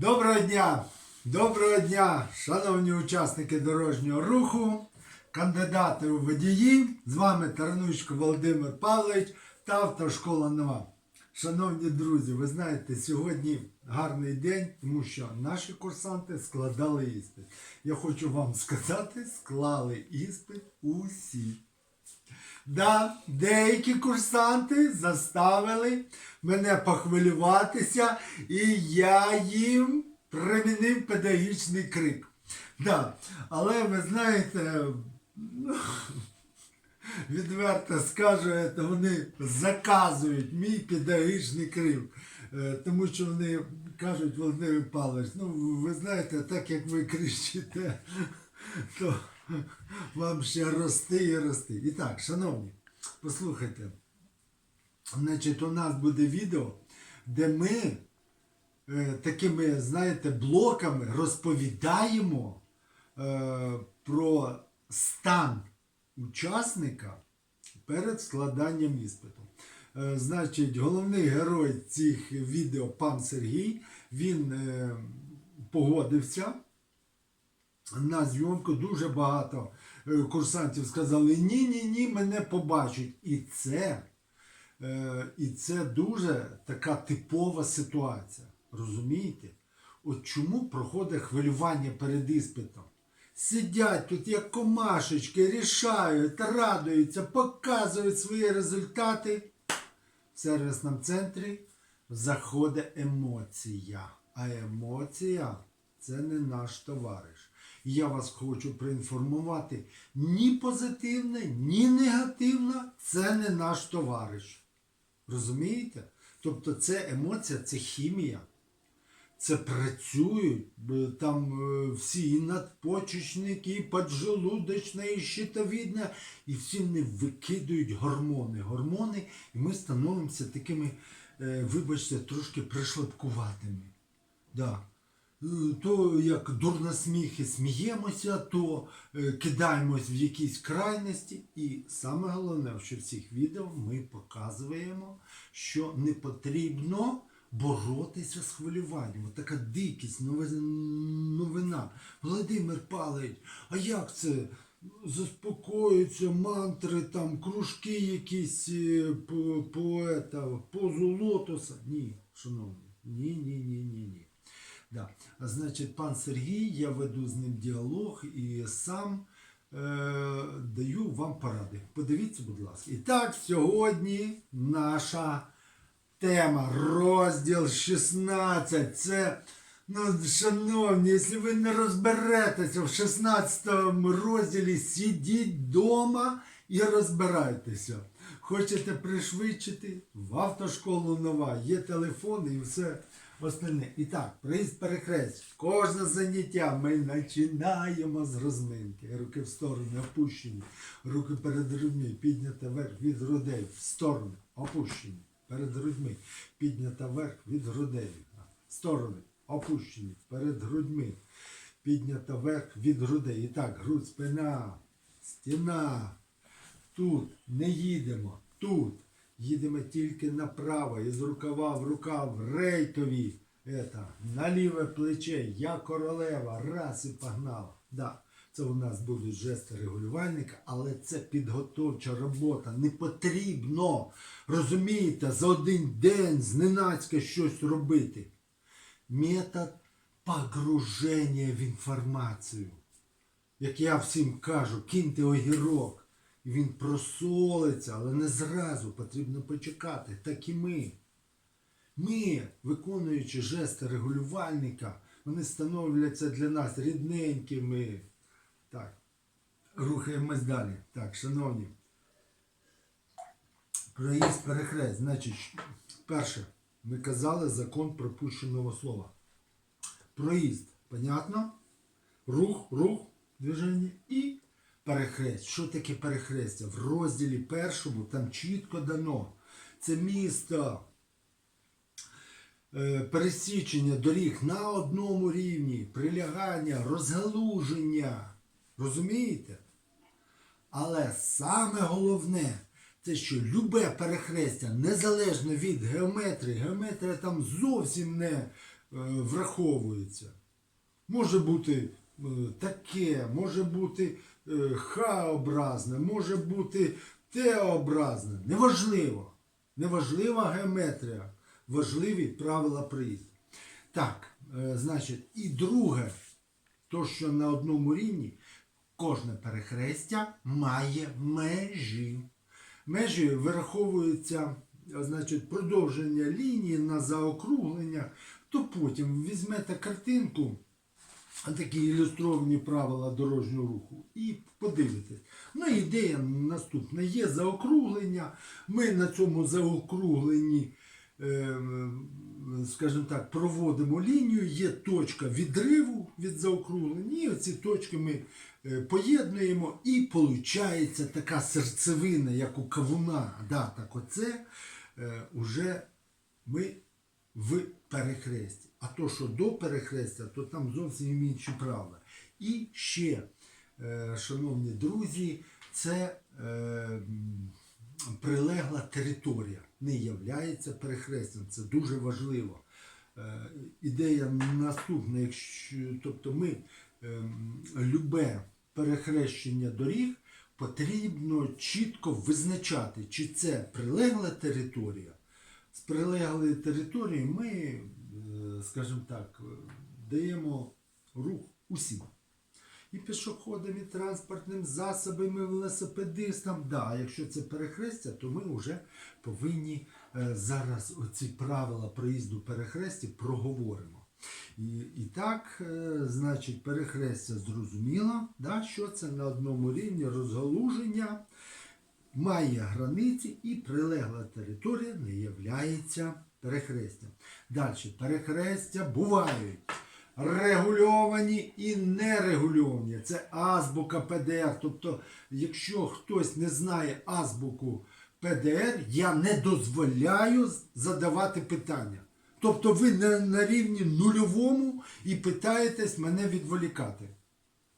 Доброго дня! Доброго дня, шановні учасники дорожнього руху, кандидати у водії. З вами Таранучко Володимир Павлович та автошкола Нова. Шановні друзі, ви знаєте, сьогодні гарний день, тому що наші курсанти складали іспит. Я хочу вам сказати, склали іспит усі. Да, деякі курсанти заставили мене похвилюватися, і я їм примінив педагогічний крик. Да. Але ви знаєте, ну, відверто скажу, вони заказують мій педагогічний крик. Е, Тому що вони кажуть, Володимир Павлович, ну ви знаєте, так як ви кричите, то вам ще рости і рости. І так, шановні, послухайте. Значить, у нас буде відео, де ми е, такими, знаєте, блоками розповідаємо е, про стан учасника перед складанням іспиту. Е, значить, головний герой цих відео пан Сергій, він е, погодився на зйомку. Дуже багато е, курсантів сказали: ні, ні, ні, мене побачать. І це, е, і це дуже така типова ситуація. Розумієте? От чому проходить хвилювання перед іспитом? Сидять тут як комашечки, рішають, радуються, показують свої результати. В сервісному центрі заходить емоція. А емоція це не наш товариш. Я вас хочу проінформувати: ні позитивне, ні негативне це не наш товариш. Розумієте?Тобто це емоція, це хімія. Це працюють там е, всі і надпочечники, і поджелудочне, і щитовідне, і всі вони викидують гормони. Гормони, і ми становимося такими, е, вибачте, трошки пришлепкуватими. Да. Е, То як дурносміхи сміємося, то е, кидаємось в якісь крайності. І саме головне, що в цих відео ми показуємо, що не потрібно боротися з хвилюванням. Така дикість, новина. Володимир Павлович, а як це? Заспокоюються мантри, там, кружки якісь е, по, по, ета, позу лотоса. Ні, шановні, ні, ні, ні, ні, ні. Да. Значить, пан Сергій, я веду з ним діалог і сам е, даю вам поради. Подивіться, будь ласка. І так, сьогодні наша тема, розділ 16. Це, ну, шановні, якщо ви не розберетеся в 16 розділі, сидіть вдома і розбирайтеся. Хочете пришвидшити? В автошколу нова, є телефон і все остальне. І так, приїзд перехрест. Кожне заняття ми починаємо з розминки. Руки в сторони опущені, руки перед грудьми, підняти вверх від грудей, в сторони, опущені. Перед грудьми, піднята вверх від грудей. В сторони, опущені, перед грудьми, піднята вверх від грудей. І так, грудь, спина, стіна. Тут не їдемо. Тут їдемо тільки направо, із рукава в рукав, рейкові. Это, на ліве плече, я королева, раз і погнала. Да, це у нас будуть жести регулювальника, але це підготовча робота. Не потрібно, розумієте, за один день зненацька щось робити. Метод погруження в інформацію як я всім кажу, киньте огірок. І він просолиться, але не зразу потрібно почекати. Так і ми. Ми, виконуючи жести регулювальника, вони становляться для нас рідненькими. Так, рухаємось далі. Так, шановні. Проїзд перехрест. Значить, перше, ми казали закон пропущеного слова. Проїзд, понятно? Рух, рух, движення і перехрест. Що таке перехрестя? В розділі першому там чітко дано. Це місто е, пересічення доріг на одному рівні, прилягання, розгалуження. Розумієте? Але саме головне, це що любе перехрестя, незалежно від геометрії, геометрія там зовсім не враховується. Може бути е, таке, може бути е, Х-образне, може бути Т-образне. Неважливо. Неважлива геометрія, важливі правила приїзду. Так, е, значить, і друге, то, що на одному рівні кожне перехрестя має межі. Межі вираховуються, значить, продовження лінії на заокруглення, то потім візьмете картинку, такі ілюстровані правила дорожнього руху, і подивитесь. Ну, ідея наступна. Є заокруглення. Ми на цьому заокругленні, е, скажімо так, проводимо лінію, є точка відриву від заокруглення, і оці точки ми е, поєднуємо, і виходить така серцевина, як у кавуна. Да, так оце е, уже ми в перехресті. А то, що до перехрестя, то там зовсім інші правила. І ще, е, шановні друзі, це е, прилегла територія, не являється перехрестям. Це дуже важливо. Е, Ідея наступна, якщо, тобто ми ем, любе перехрещення доріг потрібно чітко визначати, чи це прилегла територія. З прилеглої території ми, скажімо так, е, даємо рух усім. І пішоходам, і транспортним засобам, і велосипедистам. Да, якщо це перехрестя, то ми вже повинні е, зараз оці правила проїзду перехрестя проговоримо. І, і так, е, значить, перехрестя зрозуміло, да, що це на одному рівні розгалуження має границі і прилегла територія не являється перехрестям. Далі, перехрестя бувають регульовані і нерегульовані. Це азбука ПДР. Тобто, якщо хтось не знає азбуку ПДР, я не дозволяю задавати питання. Тобто ви на, на рівні нульовому і питаєтесь мене відволікати.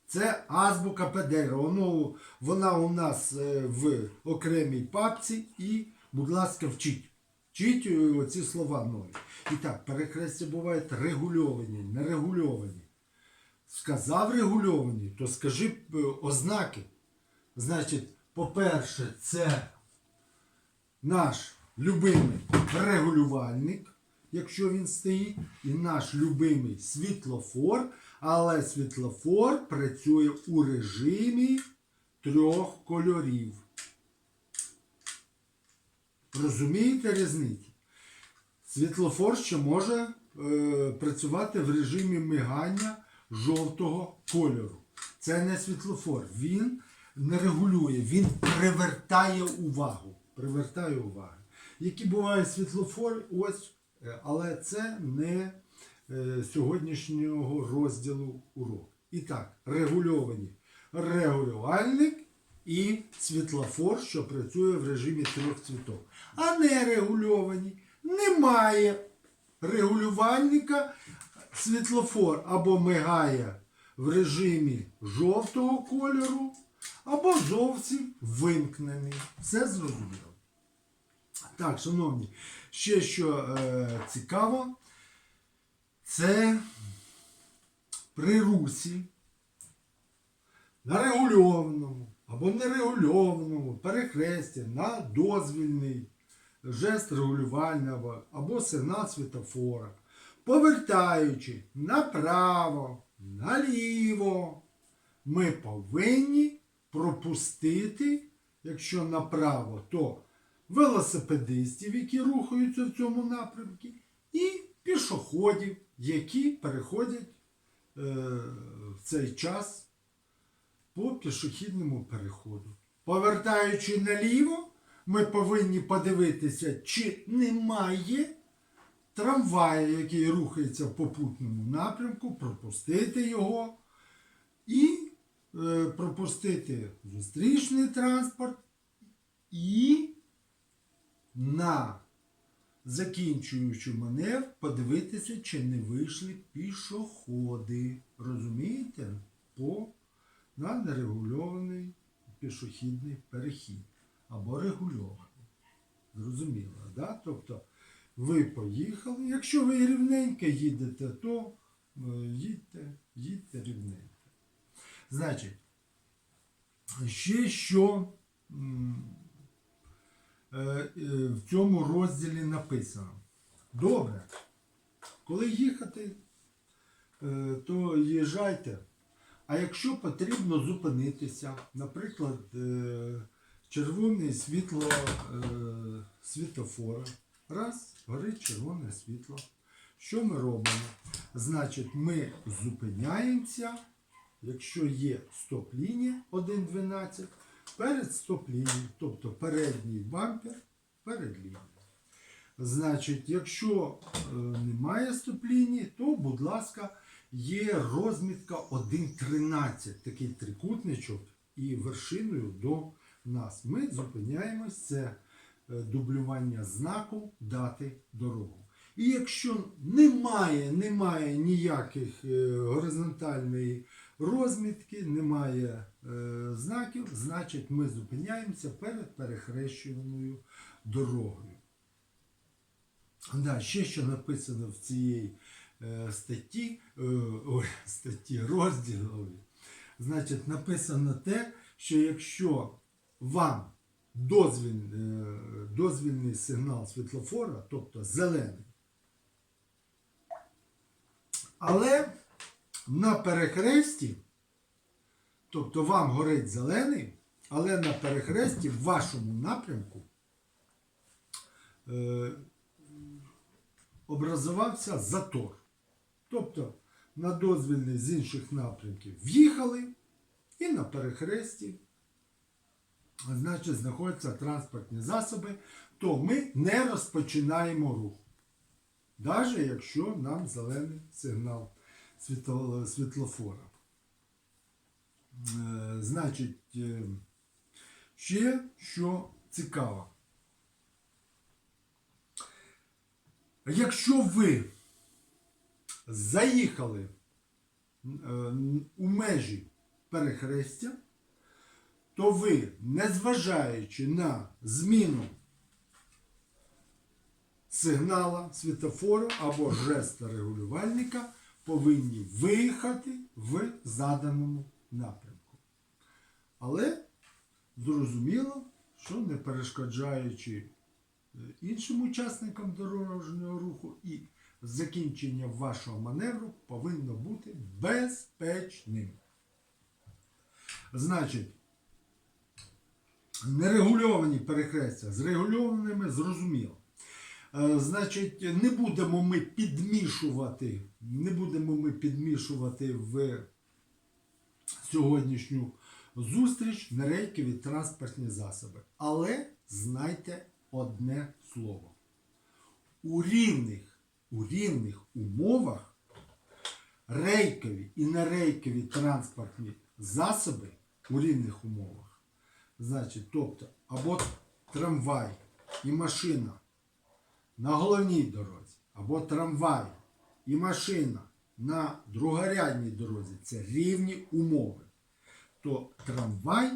Це азбука ПДР. Воно, вона у нас е, в окремій папці і, будь ласка, вчіть. Вчіть е, оці слова нові. І так, перехрестя бувають регульовані, нерегульовані. Сказав регульовані, то скажи е, ознаки. Значить, по-перше, це наш любимий регулювальник, якщо він стоїть, і наш любимий світлофор, але світлофор працює у режимі трьох кольорів. Розумієте різницю? Світлофор ще може е, працювати в режимі мигання жовтого кольору. Це не світлофор. Він не регулює, він привертає увагу. Привертає увагу. Які бувають світлофори, ось, е, але це не е, сьогоднішнього розділу уроку. І так, регульовані регулювальник і світлофор, що працює в режимі трьох цвітов. А не регульовані немає регулювальника. Світлофор або мигає в режимі жовтого кольору, або зовсім вимкнений. Все зрозуміло. Так, шановні, ще що е, цікаво, це при русі на регульованому або нерегульованому перехресті на дозвільний жест регулювального або сигнал світофора, повертаючи направо, наліво, ми повинні пропустити, якщо направо, то велосипедистів, які рухаються в цьому напрямку, і пішоходів, які переходять е, в цей час по пішохідному переходу. Повертаючи наліво, ми повинні подивитися, чи немає трамвая, який рухається в попутному напрямку, пропустити його і е, пропустити зустрічний транспорт і на закінчуючи маневр, подивитися, чи не вийшли пішоходи. Розумієте? По на нерегульований пішохідний перехід або регульований. Зрозуміло, да? Тобто ви поїхали. Якщо ви рівненько їдете, то е, їдьте, їдьте рівненько. Значить, ще що е, е, в цьому розділі написано. Добре, коли їхати, то їжджайте. А якщо потрібно зупинитися, наприклад, е, червоне світло е, світлофора. Раз, горить червоне світло. Що ми робимо? Значить, ми зупиняємося, якщо є стоп-лінія 1.12, перед стоп-лінією, тобто передній бампер перед лінією. Значить, якщо е, немає стоп-лінії, то, будь ласка, є розмітка 1.13, такий трикутничок і вершиною до нас. Ми зупиняємось, це е, дублювання знаку дати дорогу. І якщо немає, немає ніяких е, горизонтальної розмітки, немає е, знаків, значить ми зупиняємося перед перехрещуваною дорогою. Да, ще що написано в цієї статті, е, ой, статті розділові, значить, написано те, що якщо вам дозвіль, е, дозвільний сигнал світлофора, тобто зелений, але на перехресті, тобто вам горить зелений, але на перехресті в вашому напрямку е, образувався затор. Тобто на дозвільний з інших напрямків в'їхали і на перехресті, значить, знаходяться транспортні засоби, то ми не розпочинаємо рух. Навіть якщо нам зелений сигнал світло- світлофора. Е, Значить, е, ще що цікаво. Якщо ви заїхали е, у межі перехрестя, то ви, незважаючи на зміну сигнала світофору або жеста регулювальника, повинні виїхати в заданому напрямку. Але зрозуміло, що не перешкоджаючи е, іншим учасникам дорожнього руху і закінчення вашого маневру повинно бути безпечним. Значить, нерегульовані перехрестя з регульованими зрозуміло. Е, Значить, не будемо ми підмішувати, не будемо ми підмішувати в сьогоднішню зустріч нерейкові транспортні засоби. Але знайте одне слово. У рівних, у рівних умовах рейкові і нерейкові транспортні засоби у рівних умовах. Значить, тобто, або трамвай і машина на головній дорозі, або трамвай і машина на другорядній дорозі це рівні умови. То трамвай,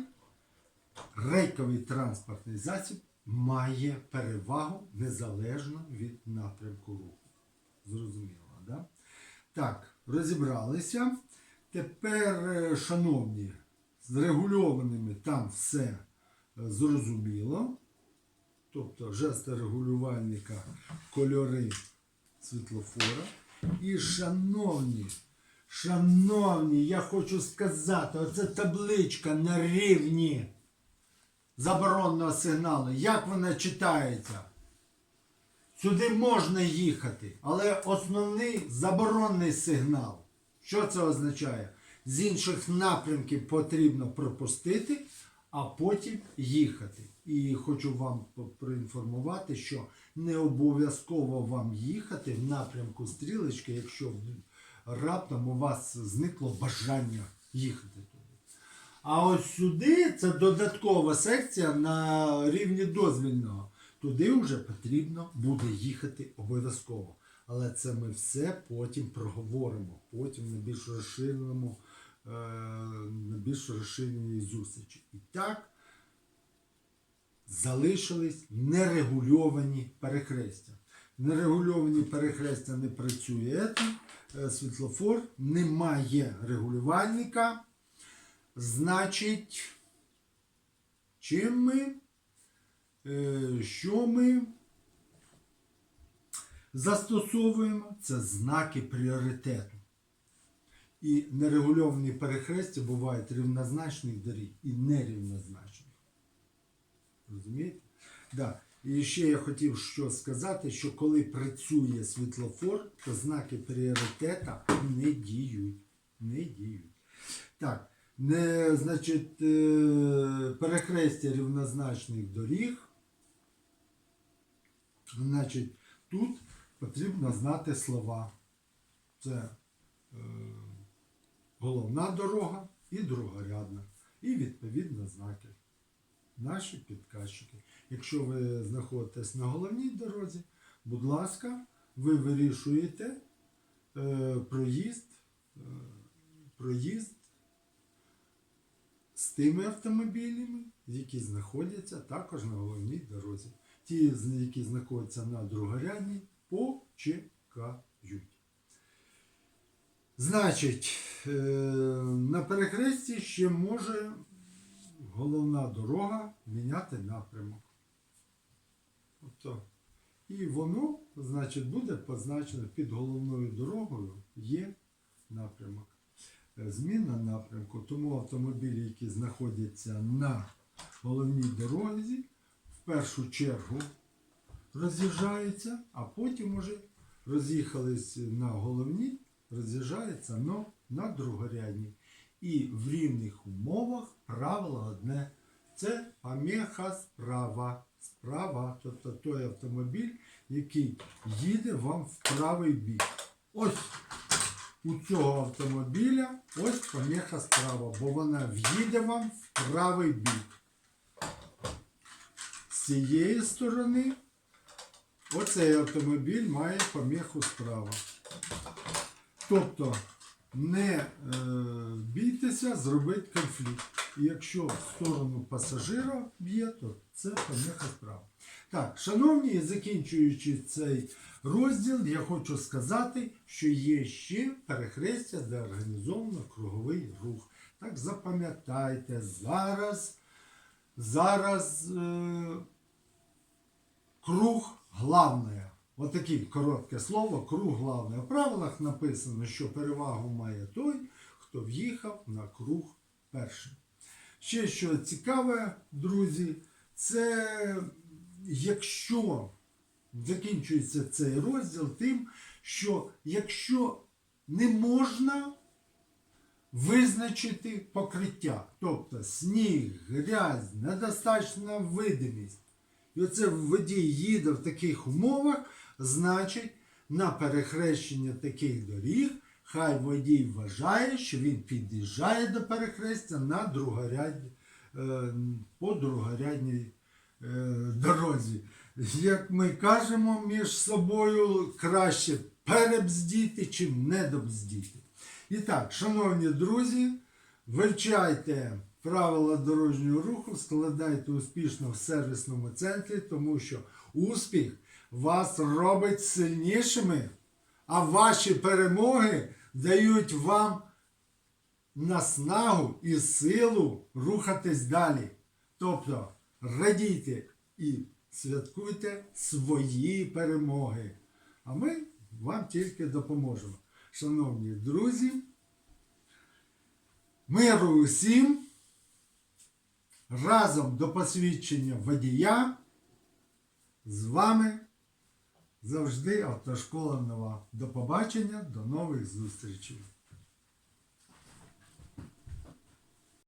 рейковий транспортний засіб, має перевагу незалежно від напрямку руху. Зрозуміло, да? Так, розібралися. Тепер, е, шановні, з регульованими там все е, зрозуміло. Тобто жести регулювальника, кольори світлофора. І, шановні, шановні, я хочу сказати, оце табличка на рівні заборонного сигналу. Як вона читається? Сюди можна їхати, але основний заборонний сигнал. Що це означає? З інших напрямків потрібно пропустити, а потім їхати. І хочу вам проінформувати, що не обов'язково вам їхати в напрямку стрілочки, якщо раптом у вас зникло бажання їхати туди. А ось сюди це додаткова секція на рівні дозвільного. Туди вже потрібно буде їхати обов'язково. Але це ми все потім проговоримо, потім на більш розширеному, е, на більш розширеній зустрічі. І так залишились нерегульовані перехрестя. нерегульовані перехрестя не працює. Е, Світлофор немає регулювальника. Значить, чим ми, е, що ми застосовуємо, це знаки пріоритету. І нерегульовані перехрестя бувають рівнозначних доріг і нерівнозначних. Розумієте? Да. І ще я хотів що сказати, що коли працює світлофор, то знаки пріоритета не діють. Не діють. Так, не, значить, е, перехрестя рівнозначних доріг. Значить, тут потрібно знати слова. Це е, головна дорога і другорядна. І відповідно знаки. Наші підказчики. Якщо ви знаходитесь на головній дорозі, будь ласка, ви вирішуєте е, проїзд, е, проїзд з тими автомобілями, які знаходяться також на головній дорозі. Ті, які знаходяться на другорядній, почекають. Значить, е, на перехресті ще може головна дорога міняти напрямок. Тобто, і воно, значить, буде позначено під головною дорогою є напрямок. Е, Зміна напрямку. Тому автомобілі, які знаходяться на головній дорозі, першу чергу роз'їжджаються, а потім уже роз'їхались на головній, роз'їжджаються но на другорядній. І в рівних умовах правило одне. Це помеха справа. Справа, тобто той автомобіль, який їде вам в правий бік. Ось у цього автомобіля ось помеха справа, бо вона в'їде вам в правий бік. Цієї сторони оцей автомобіль має помеху справа. Тобто не е, бійтеся зробити конфлікт. І якщо в сторону пасажира б'є, то це помеха справа. Так, шановні, закінчуючи цей розділ, я хочу сказати, що є ще перехрестя, де організовано круговий рух. Так запам'ятайте, зараз, зараз е, круг главне. Отаке коротке слово, круг главне. В правилах написано, що перевагу має той, хто в'їхав на круг першим. Ще що цікаве, друзі, це якщо закінчується цей розділ тим, що якщо не можна визначити покриття, тобто сніг, грязь, недостатня видимість, і оце водій їде в таких умовах, значить на перехрещення таких доріг хай водій вважає, що він під'їжджає до перехрестя на другоряд, е, по другорядній е, дорозі. Як ми кажемо між собою, краще перебздіти, чим недобздіти. І так, шановні друзі, вивчайте правила дорожнього руху, складайте успішно в сервісному центрі, тому що успіх вас робить сильнішими, а ваші перемоги дають вам наснагу і силу рухатись далі. Тобто радійте і святкуйте свої перемоги. А ми вам тільки допоможемо. Шановні друзі, миру усім! Разом до посвідчення водія. З вами завжди автошкола нова. До побачення, до нових зустрічей.